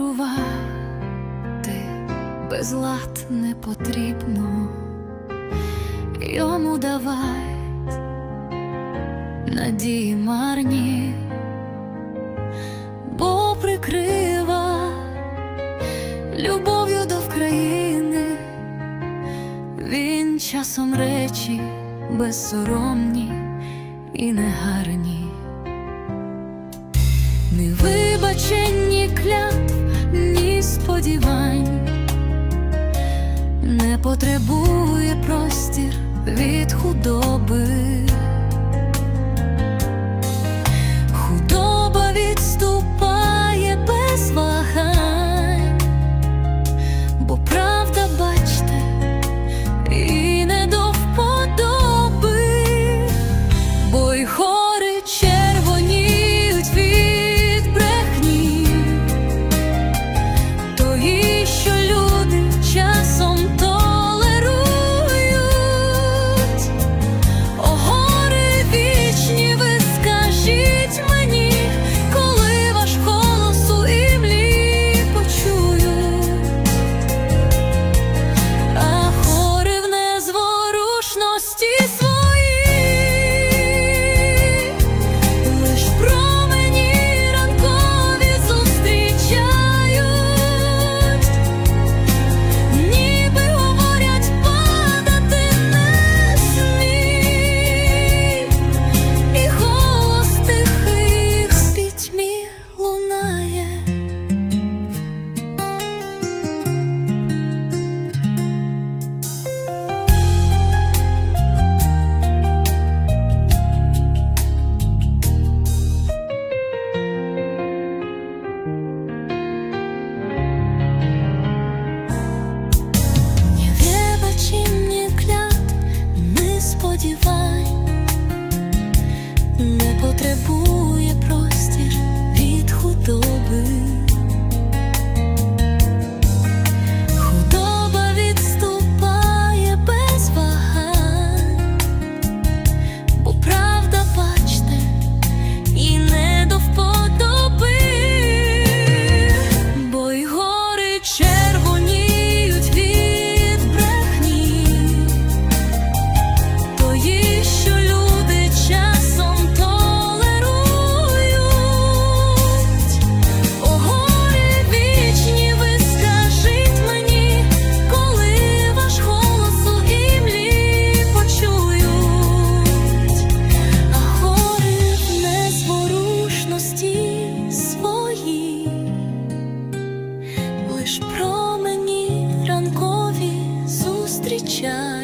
керувати безлад не потрібно, йому давай надії марні, бо прикрива любов'ю до країни, він часом речі безсоромні і негарні. Не вибачень сподівань, не потребує простір від худоби. shine.